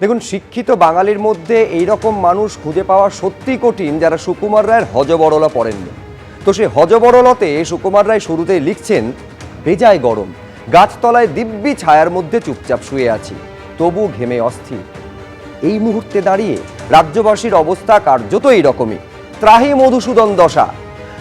দেখুন, শিক্ষিত বাঙালির মধ্যে এই রকম মানুষ খুঁজে পাওয়া সত্যি কঠিন যারা সুকুমার রায়ের হজবরলা পড়েননি। তো সেই হজবরলতে সুকুমার রায় শুরুতেই লিখছেন, বেজায় গরম, গাছতলায় দিব্যি ছায়ার মধ্যে চুপচাপ শুয়ে আছি, তবু ঘেমে অস্থির। এই মুহূর্তে দাঁড়িয়ে রাজ্যবাসীর অবস্থা কার্যত এইরকমই। ত্রাহি মধুসূদন দশা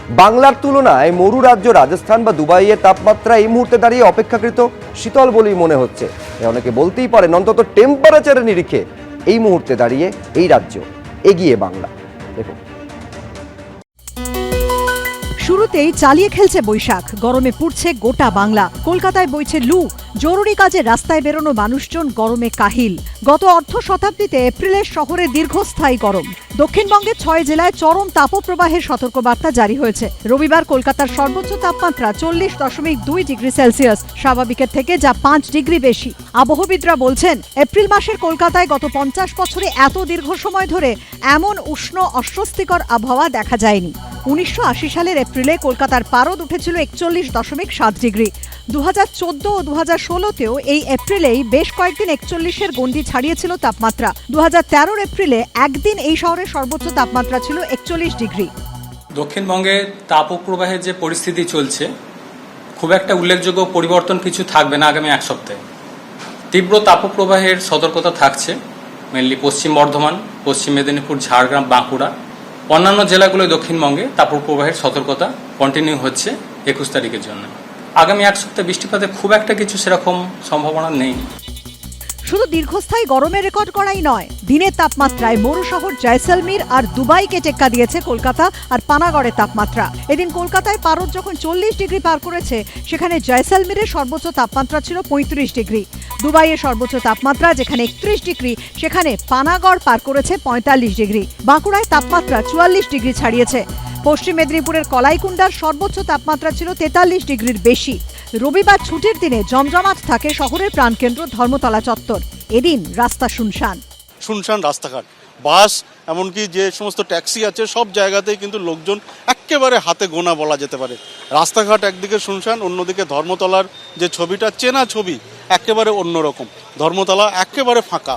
বাংলার তুলনায় মরু রাজ্য রাজস্থান বা দুবাইয়ের তাপমাত্রা এই মুহূর্তে দাঁড়িয়ে অপেক্ষাকৃত শীতল বলেই মনে হচ্ছে। অনেকে বলতেই পারেন, অন্তত টেম্পারেচারের নিরিখে এই মুহূর্তে দাঁড়িয়ে এই রাজ্য এগিয়ে বাংলা। দেখুন। শুরুতেই চালিয়ে খেলছে বৈশাখ। গরমে পুড়ছে গোটা বাংলা। কলকাতায় বইছে লু। জরুরি কাজে রাস্তায় বেরোনো মানুষজন গরমে কাহিল। গত অর্ধ শতাব্দীতে এপ্রিলের শহরে দীর্ঘস্থায়ী গরম। দক্ষিণবঙ্গের ছয় জেলায় চরম তাপপ্রবাহের সতর্কবার্তা জারি হয়েছে। রবিবার কলকাতার সর্বোচ্চ তাপমাত্রা চল্লিশ দশমিক দুই ডিগ্রি সেলসিয়াস। স্বাভাবিকের থেকে যা পাঁচ ডিগ্রি বেশি। আবহবিদরা বলছেন, এপ্রিল মাসের কলকাতায় গত পঞ্চাশ বছরে এত দীর্ঘ সময় ধরে এমন উষ্ণ অস্বস্তিকর আবহাওয়া দেখা যায়নি। উনিশশো আশি সালের এপ্রিলে কলকাতার পারদ উঠেছিল একচল্লিশ দশমিক সাত ডিগ্রি। দু হাজার চোদ্দ ও দু হাজার ষোলোতেও এই এপ্রিলেই বেশ কয়েকদিন একচল্লিশের গণ্ডি ছাড়িয়েছিল তাপমাত্রা। দু হাজার তেরোর এপ্রিলে একদিন এই শহরের সর্বোচ্চ তাপমাত্রা ছিল একচল্লিশ ডিগ্রি। দক্ষিণবঙ্গে তাপপ্রবাহের যে পরিস্থিতি চলছে, খুব একটা উল্লেখযোগ্য পরিবর্তন কিছু থাকবে না আগামী এক সপ্তাহে। তীব্র তাপপ্রবাহের সতর্কতা থাকছে মেনলি পশ্চিম বর্ধমান, পশ্চিম মেদিনীপুর, ঝাড়গ্রাম, বাঁকুড়া। অন্যান্য জেলাগুলোয় দক্ষিণবঙ্গে তাপর প্রবাহের সতর্কতা কন্টিনিউ হচ্ছে একুশ তারিখের জন্য। আগামী এক সপ্তাহে বৃষ্টিপাতে খুব একটা কিছু সেরকম সম্ভাবনা নেই। শুধু দীর্ঘস্থায়ী গরমের রেকর্ড করাই নয়, দিনের তাপমাত্রায় মরু শহর জয়সলমীর আর দুবাইকে টেক্কা দিয়েছে কলকাতা আর পানাগড়ের তাপমাত্রা। এদিন কলকাতায় পারদ যখন চল্লিশ ডিগ্রি পার করেছে, সেখানে জয়সলমীরের সর্বোচ্চ তাপমাত্রা ছিল পঁয়ত্রিশ ডিগ্রি। দুবাইয়ের সর্বোচ্চ তাপমাত্রা যেখানে একত্রিশ ডিগ্রি, সেখানে পানাগড় পার করেছে পঁয়তাল্লিশ ডিগ্রি। বাঁকুড়ায় তাপমাত্রা চুয়াল্লিশ ডিগ্রি ছাড়িয়েছে। পশ্চিম মেদিনীপুরের কলাইকুণ্ডার সর্বোচ্চ তাপমাত্রা ছিল তেতাল্লিশ ডিগ্রির বেশি। রবিবার ছুটির দিনে জমজমাট থাকে শহরের প্রাণকেন্দ্র ধর্মতলা চত্বর। এদিন রাস্তা শুনশান। শুনশান রাস্তাঘাট। বাস, এমনকি যে সমস্ত ট্যাক্সি আছে, সব জায়গাতেই কিন্তু লোকজন একেবারে হাতে গোনা বলা যেতে পারে। রাস্তাঘাট একদিকে শুনশান, অন্যদিকে ধর্মতলার যে ছবিটা, চেনা ছবি একেবারে অন্যরকম। ধর্মতলা একেবারে ফাঁকা।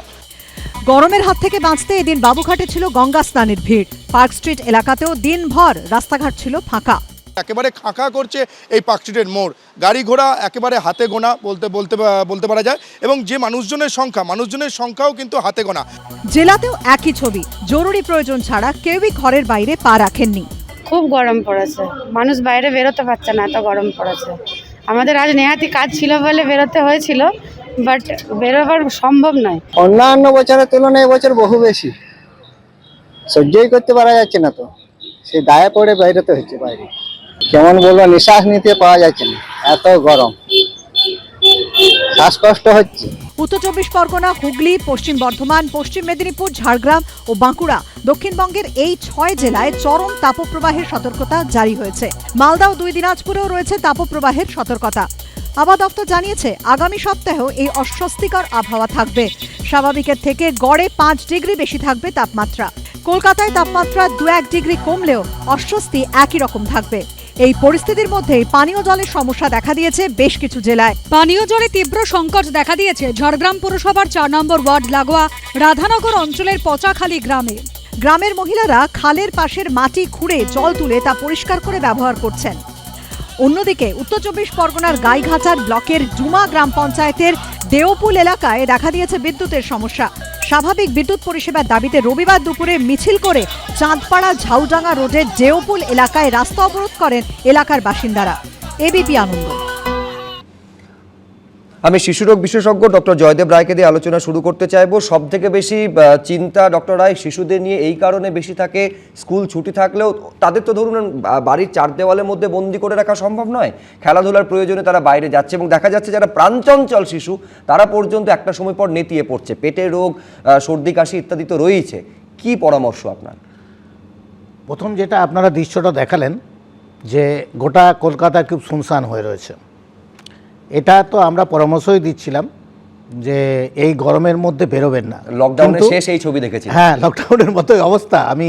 গরমের হাত থেকে বাঁচতে এদিন বাবুঘাটে ছিল গঙ্গা স্নানের ভিড়। পার্ক স্ট্রিট এলাকাতেও দিনভর রাস্তাঘাট ছিল ফাঁকা। একেবারে খাঁকা করছে এই পার্ক স্ট্রিটের মোড়। গাড়ি ঘোড়া একেবারে হাতে গোনা বলতে বলতে বলতে পারা যায়। এবং যে মানুষজনের সংখ্যা মানুষজনের সংখ্যাও কিন্তু হাতে গোনা। জেলাতেও একই ছবি। জরুরি প্রয়োজন ছাড়া কেউই ঘরের বাইরে পা রাখেননি। খুব গরম পড়েছে। মানুষ বাইরে বেরোতে পারছে না এত গরম পড়েছে। আমাদের আজ নেহাতি কাজ ছিল বলে বেরোতে হয়েছিল বাট বেরোবার সম্ভব নয়। অন্যান্য বছরের তুলনায় এবছর বহু বেশি। সহ্যই করতে পারা যাচ্ছে না তো। সে দায়ে পড়ে বেরোতে হচ্ছে বাইরে। কেমন বলব, নিঃশ্বাস নিতে পাওয়া যাচ্ছে না। এত গরম। শ্বাসকষ্ট হচ্ছে। উত্তর চব্বিশ পরগনা, হুগলি, পশ্চিম বর্ধমান, পশ্চিম মেদিনীপুর, ঝাড়গ্রাম ও বাঁকুড়া। দক্ষিণবঙ্গের এই ছয় জেলায় চরম তাপপ্রবাহের সতর্কতা জারি হয়েছে। মালদা ও দুই দিনাজপুরেও রয়েছে তাপপ্রবাহের সতর্কতা। আবহাওয়া দপ্তর জানিয়েছে, আগামী সপ্তাহেও এই অস্বস্তিকর আবহাওয়া থাকবে। স্বাভাবিকের থেকে গড়ে পাঁচ ডিগ্রি বেশি থাকবে তাপমাত্রা। কলকাতায় তাপমাত্রা দু এক ডিগ্রি কমলেও অস্বস্তি একই রকম থাকবে। এই পরিস্থিতির মধ্যেই পানীয় জলের সমস্যা দেখা দিয়েছে বেশ কিছু জেলায়। পানীয় জলে তীব্র সংকট দেখা দিয়েছে ঝাড়গ্রাম পুরসভার চার নম্বর ওয়ার্ড লাগোয়া রাধানগর অঞ্চলের পচাখালী গ্রামে। গ্রামের মহিলারা খালের পাশের মাটি খুঁড়ে জল তুলে তা পরিষ্কার করে ব্যবহার করছেন। অন্যদিকে উত্তর চব্বিশ পরগনার গাইঘাচার ব্লকের ডুমা গ্রাম পঞ্চায়েতের দেওপুল এলাকায় দেখা দিয়েছে বিদ্যুতের সমস্যা। স্বাভাবিক বিদ্যুৎ পরিষেবার দাবিতে রবিবার দুপুরে মিছিল করে চাঁদপাড়া ঝাউডাঙ্গা রোডের জেওপুল এলাকায় রাস্তা অবরোধ করেন এলাকার বাসিন্দারা। এবিপি আনন্দ। আমি শিশুরোগ বিশেষজ্ঞ ডক্টর জয়দেব রায়কে দিয়ে আলোচনা শুরু করতে চাইব। সব থেকে বেশি চিন্তা ডক্টর রায় শিশুদের নিয়ে এই কারণে বেশি থাকে, স্কুল ছুটি থাকলেও তাদের তো ধরুন বাড়ির চার দেওয়ালের মধ্যে বন্দি করে রাখা সম্ভব নয়। খেলাধুলার প্রয়োজনে তারা বাইরে যাচ্ছে এবং দেখা যাচ্ছে যারা প্রাণচঞ্চল শিশু, তারা পর্যন্ত একটা সময় পর নেতিয়ে পড়ছে। পেটে রোগ সর্দি, কাশি ইত্যাদি তো রয়েছে কি পরামর্শ আপনার? প্রথম যেটা আপনারা দৃশ্যটা দেখালেন, যে গোটা কলকাতা খুব শুনশান হয়ে রয়েছে। এটা তো আমরা পরামর্শই দিচ্ছিলাম যে এই গরমের মধ্যে বেরোবেন না। লকডাউনের শেষ এই ছবি দেখেছি হ্যাঁ লকডাউনের মতোই অবস্থা। আমি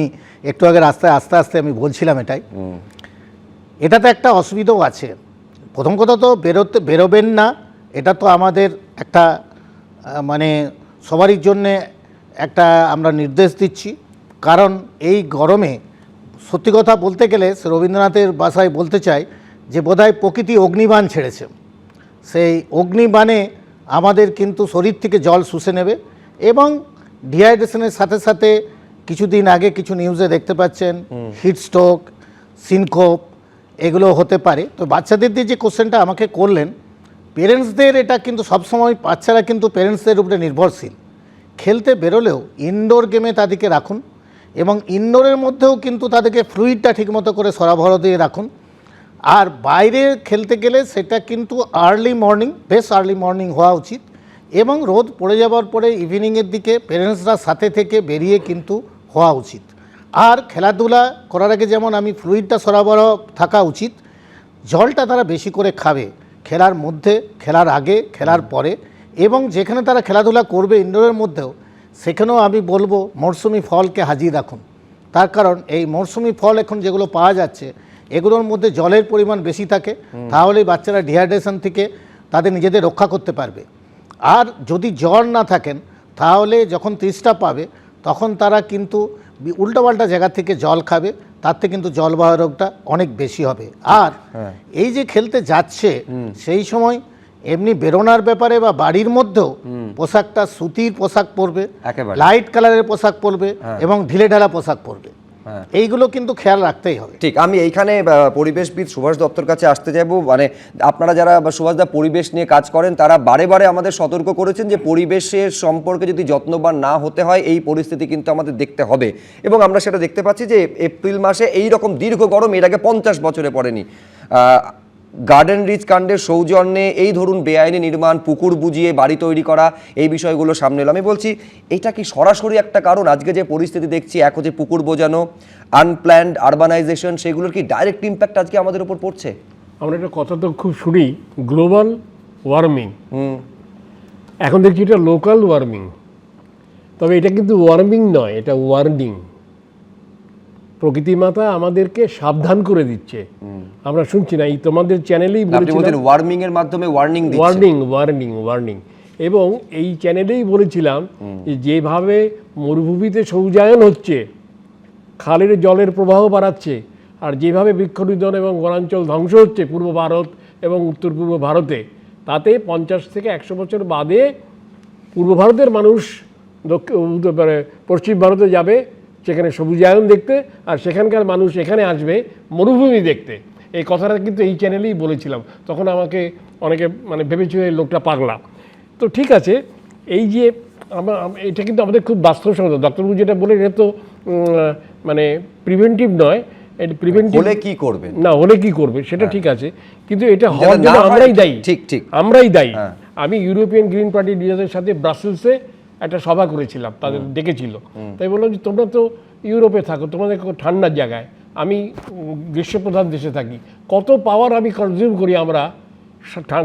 একটু আগে রাস্তায় আস্তে আস্তে আমি বলছিলাম এটাই। এটাতে একটা অসুবিধাও আছে। প্রথম কথা তো বেরোতে বেরোবেন না। এটা তো আমাদের একটা মানে সবারই জন্যে একটা আমরা নির্দেশ দিচ্ছি। কারণ এই গরমে সত্যি কথা বলতে গেলে সে রবীন্দ্রনাথের বাসায় বলতে চাই যে বোধহয় প্রকৃতি অগ্নিবাণ ছেড়েছে। সেই অগ্নিবাণে আমাদের কিন্তু শরীর থেকে জল শুষে নেবে এবং ডিহাইড্রেশনের সাথে সাথে কিছুদিন আগে কিছু নিউজে দেখতে পাচ্ছেন হিট স্ট্রোক সিনকোপ এগুলো হতে পারে। তো বাচ্চাদের দিয়ে যে কোশ্চেনটা আমাকে করলেন পেরেন্টসদের এটা কিন্তু সবসময় বাচ্চারা কিন্তু পেরেন্টসদের উপরে নির্ভরশীল। খেলতে বেরোলেও ইনডোর গেমে তাদেরকে রাখুন এবং ইনডোরের মধ্যেও কিন্তু তাদেরকে ফ্লুইডটা ঠিকমতো করে সরবরাহ দিয়ে রাখুন। আর বাইরে খেলতে গেলে সেটা কিন্তু আর্লি মর্নিং বেশ আর্লি মর্নিং হওয়া উচিত এবং রোদ পড়ে যাওয়ার পরে ইভিনিংয়ের দিকে পেরেন্টসরা সাথে থেকে বেরিয়ে কিন্তু হওয়া উচিত। আর খেলাধুলা করার আগে যেমন আমি ফ্লুইডটা সরবরাহ থাকা উচিত জলটা তারা বেশি করে খাবে খেলার মধ্যে খেলার আগে খেলার পরে এবং যেখানে তারা খেলাধুলা করবে ইনডোরের মধ্যেও সেখানেও আমি বলব মরশুমি ফলকে হাজির রাখুন। তার কারণ এই মরশুমি ফল এখন যেগুলো পাওয়া যাচ্ছে এগুলোর মধ্যে জলের পরিমাণ বেশি থাকে তাহলে বাচ্চারা ডিহাইড্রেশন থেকে তাদের নিজেদের রক্ষা করতে পারবে। আর যদি জ্বর না থাকেন তাহলে যখন তৃষ্ণা পাবে তখন তারা কিন্তু উল্টোপাল্টা জায়গা থেকে জল খাবে তাতে কিন্তু জলবাহ রোগটা অনেক বেশি হবে। আর এই যে খেলতে যাচ্ছে সেই সময় এমনি বেরোনার ব্যাপারে বা বাড়ির মধ্যেও পোশাকটা সুতির পোশাক পরবে লাইট কালারের পোশাক পরবে এবং ঢিলে ঢালা পোশাক পরবে। হ্যাঁ। এইগুলো কিন্তু খেয়াল রাখতেই হবে। ঠিক আমি এইখানে পরিবেশবিদ সুভাষ দত্তর কাছে আসতে যাব মানে আপনারা যারা সুভাষ সুভাষদা পরিবেশ নিয়ে কাজ করেন তারা বারে বারে আমাদের সতর্ক করেছেন যে পরিবেশের সম্পর্কে যদি যত্নবান না হতে হয় এই পরিস্থিতি কিন্তু আমাদের দেখতে হবে। এবং আমরা সেটা দেখতে পাচ্ছি যে এপ্রিল মাসে এই রকম দীর্ঘ গরম এর আগে পঞ্চাশ বছরে পড়েনি। গার্ডেন রিচ কাণ্ডের সৌজন্যে এই ধরুন বেআইনি নির্মাণ পুকুর বুঝিয়ে বাড়ি তৈরি করা এই বিষয়গুলো সামনে এলো। আমি বলছি এটা কি সরাসরি একটা কারণ? আজকে যে পরিস্থিতি দেখছি এক হচ্ছে পুকুর বোঝানো আনপ্ল্যান্ড আরবানাইজেশন সেগুলোর কি ডাইরেক্ট ইম্প্যাক্ট আজকে আমাদের উপর পড়ছে? আমরা একটা কথা তো খুব শুনি গ্লোবাল ওয়ার্মিং হুম। এখন দেখছি এটা লোকাল ওয়ার্মিং তবে এটা কিন্তু ওয়ার্মিং নয় এটা ওয়ার্নিং প্রকৃতি মাতা আমাদেরকে সাবধান করে দিচ্ছে। আমরা শুনছি না এই তোমাদের চ্যানেলেই বলেছিলাম ওয়ার্মিং এর মাধ্যমে ওয়ার্নিং ওয়ার্নিং ওয়ার্নিং ওয়ার্নিং এবং এই চ্যানেলেই বলেছিলাম যে যেভাবে মরুভূমিতে সৌজায়ন হচ্ছে খালের জলের প্রবাহ বাড়াচ্ছে আর যেভাবে বৃক্ষনিধন এবং বনাঞ্চল ধ্বংস হচ্ছে পূর্ব ভারত এবং উত্তর পূর্ব ভারতে তাতে পঞ্চাশ থেকে একশো বছর বাদে পূর্ব ভারতের মানুষ দক্ষিণ মানে পশ্চিম ভারতে যাবে। সেখানে সবুজায়ন দেখতে আর সেখানকার মানুষ এখানে আসবে মরুভূমি দেখতে। এই কথাটা কিন্তু এই চ্যানেলেই বলেছিলাম। তখন আমাকে অনেকে মানে ভেবেছিল এই লোকটা পাগলা। তো ঠিক আছে এই যে আমার এটা কিন্তু আমাদের খুব বাস্তবসম্মত। ডক্টরবাবু যেটা বলে এটা তো মানে প্রিভেন্টিভ নয়। এটা প্রিভেন্টিভ হলে কি করবেন? না হলে কি করবে? সেটা ঠিক আছে। কিন্তু এটা হওয়ার জন্য আমরাই দায়ী। ঠিক, ঠিক। আমরাই দায়ী। হ্যাঁ। আমি ইউরোপিয়ান গ্রিন পার্টি লিডারদের সাথে ব্রাসেলসে একটা সভা করেছিলাম তাদের ডেকেছিল। তাই বললাম যে তোমরা তো ইউরোপে থাকো তোমাদের ঠান্ডার জায়গায়। আমি গ্রীষ্মপ্রধান দেশে থাকি। কত পাওয়ার আমি কনজিউম করি আমরা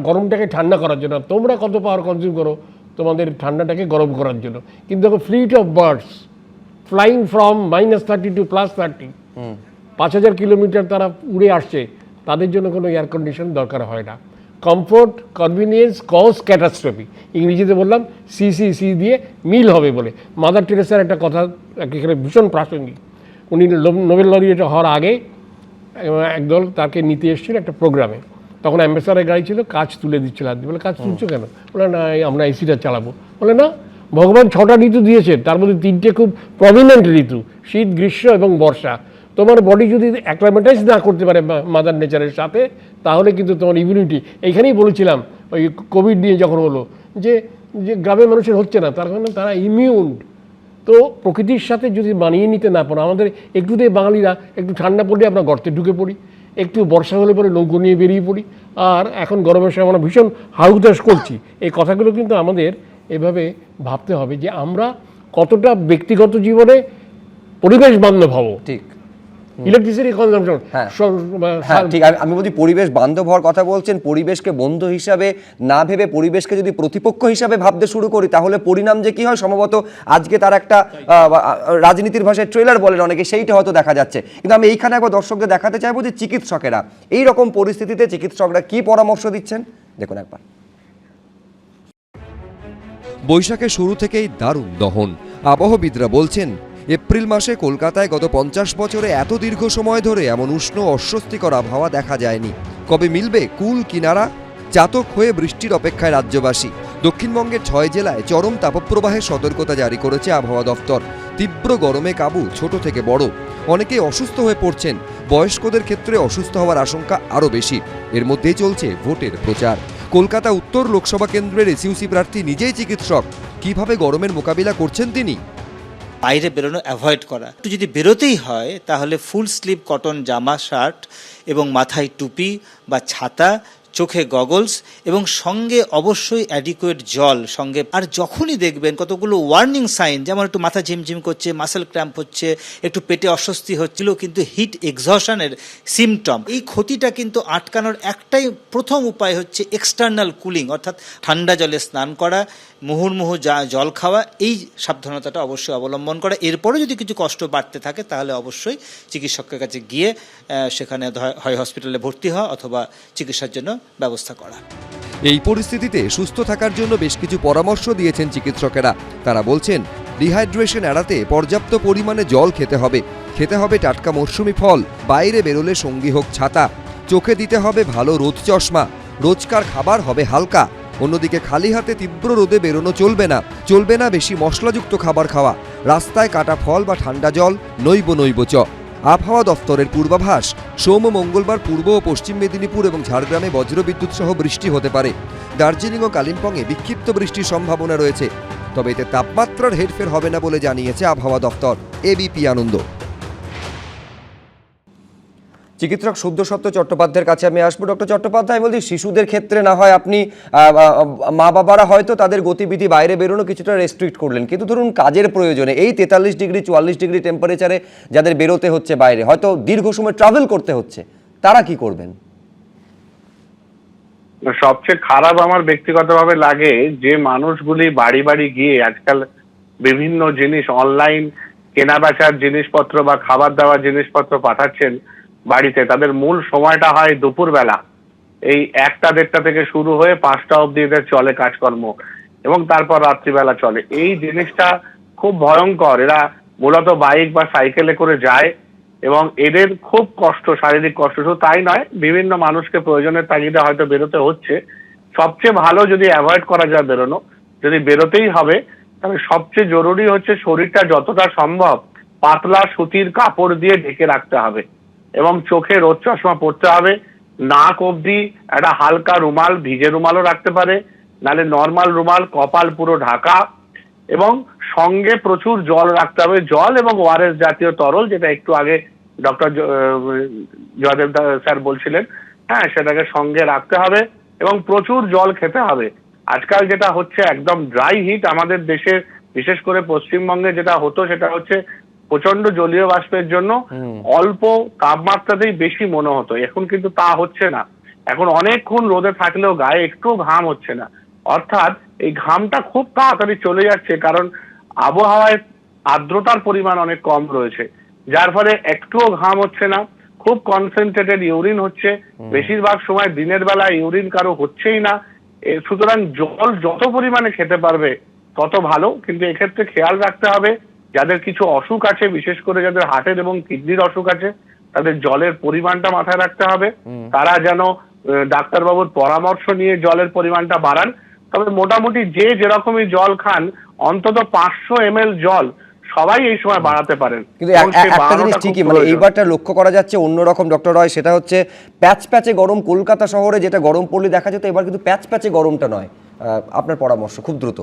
গরমটাকে ঠান্ডা করার জন্য। তোমরা কত পাওয়ার কনজিউম করো তোমাদের ঠান্ডাটাকে গরম করার জন্য। কিন্তু দেখো fleet of birds flying from minus thirty to plus thirty পাঁচ হাজার কিলোমিটার তারা উড়ে আসছে। তাদের জন্য কোনো এয়ার কন্ডিশন দরকার হয় না। কমফোর্ট কনভিনিয়েন্স কজ ক্যাটাস্ট্রফি ইংরেজিতে বললাম সি সি সিসিসি দিয়ে মিল হবে বলে। মাদার টেরেসার একটা কথা এখানে ভীষণ প্রাসঙ্গিক। উনি নোবেল লরিয়েট হওয়ার আগে একদল তাকে নিতে এসেছিল একটা প্রোগ্রামে। তখন অ্যাম্বাসাডার গাড়ি ছিল কাজ তুলে দিচ্ছিল হাত দিয়ে। বলে কাজ তুলছো কেন? বলে, না আমরা এসিটা চালাবো। বলে, না, ভগবান ছটা ঋতু দিয়েছে। তার মধ্যে তিনটে খুব প্রমিনেন্ট ঋতু। শীত, গ্রীষ্ম এবং বর্ষা। তোমার বডি যদি অ্যাক্লামেটাইজ না করতে পারে মাদার নেচারের সাথে, তাহলে কিন্তু তোমার ইমিউনিটি এইখানেই বলেছিলাম, ওই কোভিড নিয়ে যখন হলো, যে যে গ্রামের মানুষের হচ্ছে না, তার কারণে তারা ইমিউন তো প্রকৃতির সাথে যদি মানিয়ে নিতে না পারো, আমাদের একটুতেই বাঙালিরা, একটু ঠান্ডা পড়লে আমরা গর্তে ঢুকে পড়ি, একটু বর্ষা হলে পরে নৌকো নিয়ে বেরিয়ে পড়ি, আর এখন গরমের সময় আমরা ভীষণ হাউতাস করছি। এই কথাগুলো কিন্তু আমাদের এভাবে ভাবতে হবে যে আমরা কতটা ব্যক্তিগত জীবনে পরিবেশ বান্ধব হব। ঠিক। Electricity consumption. হ্যাঁ। হ্যাঁ ঠিক আমি- বলছি পরিবেশ বান্ধব হওয়ার কথা বলছেন পরিবেশকে বন্ধু হিসাবে না ভেবে পরিবেশকে যদি প্রতিপক্ষ হিসাবে ভাবতে শুরু করি তাহলে পরিণাম যে কি হয়? সম্ভবত আজকে তার একটা রাজনীতির ভাষায় ট্রেলার বলেন অনেকে সেইটা হয়তো দেখা যাচ্ছে। কিন্তু আমি এইখানে একবার দর্শকদের দেখাতে চাইব যে চিকিৎসকেরা এই রকম পরিস্থিতিতে চিকিৎসকরা কি পরামর্শ দিচ্ছেন? দেখুন একবার। বৈশাখের শুরু থেকেই দারুণ দহন। আবহবিদরা বলছেন এপ্রিল মাসে কলকাতায় গত পঞ্চাশ বছরে এত দীর্ঘ সময় ধরে এমন উষ্ণ অস্বস্তিকর আবহাওয়া দেখা যায়নি। কবে মিলবে কুল কিনারা? চাতক হয়ে বৃষ্টির অপেক্ষায় রাজ্যবাসী। দক্ষিণবঙ্গের ছয় জেলায় চরম তাপপ্রবাহের সতর্কতা জারি করেছে আবহাওয়া দফতর। তীব্র গরমে কাবু ছোট থেকে বড়। অনেকেই অসুস্থ হয়ে পড়ছেন। বয়স্কদের ক্ষেত্রে অসুস্থ হওয়ার আশঙ্কা আরও বেশি। এর মধ্যেই চলছে ভোটের প্রচার। কলকাতা উত্তর লোকসভা কেন্দ্রের এসইউসি প্রার্থী নিজেই চিকিৎসক। কীভাবে গরমের মোকাবিলা করছেন তিনি? বাইরে বেরোনো অ্যাভয়েড করা। একটু যদি বেরোতেই হয়, তাহলে ফুল স্লিভ কটন জামা শার্ট এবং মাথায় টুপি বা ছাতা চোখে গগলস এবং সঙ্গে অবশ্যই অ্যাডিকুয়েট জল, সঙ্গে, আর যখনই দেখবেন কতগুলো ওয়ার্নিং সাইন যেমন একটু মাথা ঝিমঝিম করছে মাসেল ক্র্যাম্প হচ্ছে, একটু পেটে অস্বস্তি হচ্ছিল, কিন্তু হিট এক্সহশনের সিমটম এই ক্ষতিটা কিন্তু আটকানোর একটাই প্রথম উপায় হচ্ছে এক্সটার্নাল কুলিং অর্থাৎ ঠান্ডা জলে স্নান করা, মুহুর্মুহু যা জল খাওয়া, এই সাবধানতাটা অবশ্যই অবলম্বন করা। এরপরে যদি কিছু কষ্ট বাড়তে থাকে, তাহলে অবশ্যই চিকিৎসকের কাছে গিয়ে সেখানে হয় হসপিটালে ভর্তি হওয়া অথবা চিকিৎসার জন্য ব্যবস্থা করা। এই পরিস্থিতিতে সুস্থ থাকার জন্য বেশ কিছু পরামর্শ দিয়েছেন চিকিৎসকেরা। তারা বলছেন, ডিহাইড্রেশন এড়াতে পর্যাপ্ত পরিমাণে জল খেতে হবে। খেতে হবে টাটকা মরশুমি ফল, বাইরে বেরোলে সঙ্গী হোক ছাতা। চোখে দিতে হবে ভালো রোদ চশমা। রোজকার খাবার হবে হালকা। অন্যদিকে খালি হাতে তীব্র রোদে বেরোনো চলবে না। চলবে না বেশি মশলাযুক্ত খাবার খাওয়া। রাস্তায় কাটা ফল বা ঠান্ডা জল নৈব নৈব চ। আবহাওয়া দফতরের পূর্বাভাস। সোম, মঙ্গলবার পূর্ব ও পশ্চিম মেদিনীপুর এবং ঝাড়গ্রামে বজ্রবিদ্যুৎ সহ বৃষ্টি হতে পারে। দার্জিলিং ও কালিম্পংয়ে বিক্ষিপ্ত বৃষ্টির সম্ভাবনা রয়েছে। তবে এতে তাপমাত্রার হেরফের হবে না বলে জানিয়েছে আবহাওয়া দফতর। এবিপি আনন্দ। চিকিৎসক শুদ্ধসত্য চট্টোপাধ্যায়ের কাছে আমি আসব। ডক্টর চট্টোপাধ্যায় বলছি, শিশুদের ক্ষেত্রে না হয় আপনি মা বাবারা হয়তো তাদের গতিবিধি বাইরে বেরোনো কিছুটা রেস্ট্রিক্ট করলেন। কিন্তু ধরুন কাজের প্রয়োজনে এই তেতাল্লিশ ডিগ্রি, চুয়াল্লিশ ডিগ্রি টেম্পারেচারে যাদের বেরোতে হচ্ছে বাইরে, হয়তো দীর্ঘ সময় ট্রাভেল করতে হচ্ছে, তারা কি করবেন? সবচেয়ে খারাপ আমার ব্যক্তিগতভাবে লাগে যে মানুষগুলি বাড়ি বাড়ি গিয়ে আজকাল বিভিন্ন জিনিস অনলাইন কেনা বেচার জিনিসপত্র বা খাবার দাবার জিনিসপত্র পাঠাচ্ছেন বাড়িতে। তাদের মূল সময়টা হয় দুপুরবেলা। এই একটা দেড়টা থেকে শুরু হয়ে পাঁচটা অবধি এদের চলে কাজকর্ম এবং তারপর রাত্রিবেলা চলে। এই জিনিসটা খুব ভয়ঙ্কর। এরা মূলত বাইক বা সাইকেলে করে যায় এবং এদের খুব কষ্ট, শারীরিক কষ্ট। শুধু তাই নয়, বিভিন্ন মানুষকে প্রয়োজনের তাগিদে হয়তো বেরোতে হচ্ছে। সবচেয়ে ভালো যদি অ্যাভয়েড করা যায় বেরোনো, যদি বেরোতেই হবে, তাহলে সবচেয়ে জরুরি হচ্ছে শরীরটা যতটা সম্ভব পাতলা সুতির কাপড় দিয়ে ঢেকে রাখতে হবে। এবং চোখে রোদ চশমা পড়তে হবে। নাক অবধি একটা হালকা রুমাল, ভিজে রুমালও রাখতে পারে। নালে নর্মাল রুমাল, কপাল পুরো ঢাকা। এবং সঙ্গে প্রচুর জল রাখতে হবে। জল এবং ওআরএস জাতীয় তরল, যেটা একটু আগে ডক্টর জয়দেব স্যার বলছিলেন হ্যাঁ সেটাকে সঙ্গে রাখতে হবে এবং প্রচুর জল খেতে হবে। আজকাল যেটা হচ্ছে একদম ড্রাই হিট আমাদের দেশে, বিশেষ করে পশ্চিমবঙ্গে যেটা হতো, সেটা হচ্ছে প্রচণ্ড জলীয় বাষ্পের জন্য অল্প তাপমাত্রাতেই বেশি মনে হতো। এখন কিন্তু তা হচ্ছে না। এখন অনেকক্ষণ রোদে থাকলেও গায়ে একটু ঘাম হচ্ছে না। অর্থাৎ এই ঘামটা খুব তাড়াতাড়ি চলে যাচ্ছে কারণ আবহাওয়ায় আর্দ্রতার পরিমাণ অনেক কম রয়েছে। যার ফলে একটুও ঘাম হচ্ছে না খুব কনসেন্ট্রেটেড ইউরিন হচ্ছে। বেশিরভাগ সময় দিনের বেলা ইউরিন কারও হচ্ছেই না। সুতরাং জল যত পরিমাণে খেতে পারবে তত ভালো। কিন্তু এক্ষেত্রে খেয়াল রাখতে হবে যাদের কিছু অসুখ আছে বিশেষ করে যাদের হার্টের এবং কিডনির অসুখ আছে তাদের জলের পরিমাণটা মাথায় রাখতে হবে। তারা যেন ডাক্তারবাবুর পরামর্শ নিয়ে জলের পরিমাণটা বাড়ান। তবে মোটামুটি যে যেরকমই জল খান অন্তত পাঁচশো এম জল সবাই এই সময় বাড়াতে পারেন। কিন্তু একটা জিনিস ঠিকই মানে। এইবারটা লক্ষ্য করা যাচ্ছে অন্যরকম ডক্টর রয় সেটা হচ্ছে প্যাচ প্যাচে গরম কলকাতা শহরে যেটা গরম পড়লে দেখা যেত এবার কিন্তু প্যাচ প্যাচে গরমটা নয়। আহ, আপনার পরামর্শ খুব দ্রুত।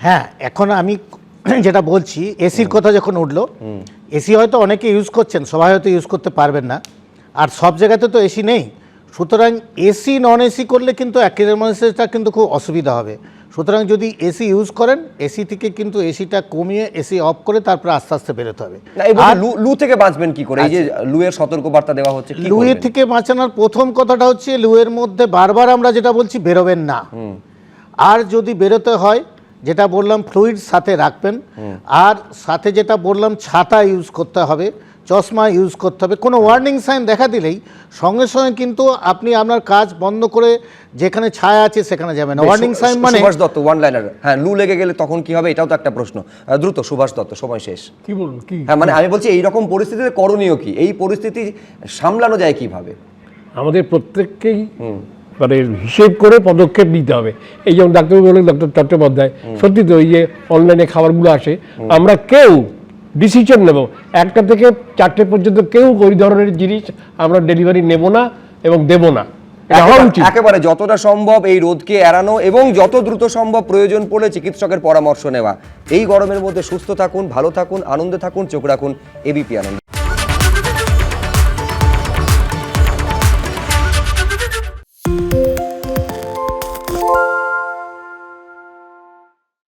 হ্যাঁ এখন আমি যেটা বলছি এসির কথা যখন উঠল এসি হয়তো অনেকে ইউজ করছেন সবাই হয়তো ইউজ করতে পারবেন না। আর সব জায়গাতে তো এসি নেই। সুতরাং এসি নন এসি করলে কিন্তু একের মানুষেরটা কিন্তু খুব অসুবিধা হবে। সুতরাং যদি এসি ইউজ করেন এসি থেকে কিন্তু এসিটা কমিয়ে এসি অফ করে তারপর আস্তে আস্তে বেরোতে হবে। আর লু- লু থেকে বাঁচবেন কি করে? এই যে লুয়ের সতর্কবার্তা দেওয়া হচ্ছে লুয়ের থেকে বাঁচানোর প্রথম কথাটা হচ্ছে লুয়ের মধ্যে বারবার আমরা যেটা বলছি বেরোবেন না। আর যদি বেরোতে হয় যেটা বললাম ফ্লুইড সাথে রাখবেন। আর সাথে যেটা বললাম ছাতা ইউজ করতে হবে চশমা ইউজ করতে হবে। কোনো ওয়ার্নিং সাইন দেখা দিলেই সঙ্গে সঙ্গে কিন্তু আপনি আপনার কাজ বন্ধ করে যেখানে ছায়া আছে সেখানে যাবেন। ওয়ার্নিং সাইন মানে সুভাষ দত্ত ওয়ান লাইনার হ্যাঁ লু লেগে গেলে তখন কি হবে? এটাও তো একটা প্রশ্ন। দ্রুত সুভাষ দত্ত সময় শেষ। কি বলব কি? হ্যাঁ মানে আমি বলছি এইরকম পরিস্থিতিতে করণীয় কি? এই পরিস্থিতি সামলানো যায় কীভাবে? আমাদের প্রত্যেককেই মানে হিসেব করে পদক্ষেপ নিতে হবে। এই যেমন ডাক্তারবাবু বললেন ডক্টর চট্টোপাধ্যায় সত্যি তো এই যে অনলাইনে খাবারগুলো আসে আমরা কেউ ডিসিশন নেব। একটা থেকে চারটে পর্যন্ত কেউ ওই ধরনের জিনিস আমরা ডেলিভারি নেব না এবং দেব না। একেবারে- একেবারে যতটা সম্ভব এই রোদকে এড়ানো এবং যত দ্রুত সম্ভব প্রয়োজন পড়লে চিকিৎসকের পরামর্শ নেওয়া। এই গরমের মধ্যে সুস্থ থাকুন ভালো থাকুন আনন্দে থাকুন চোখ রাখুন। এবিপি আনন্দ।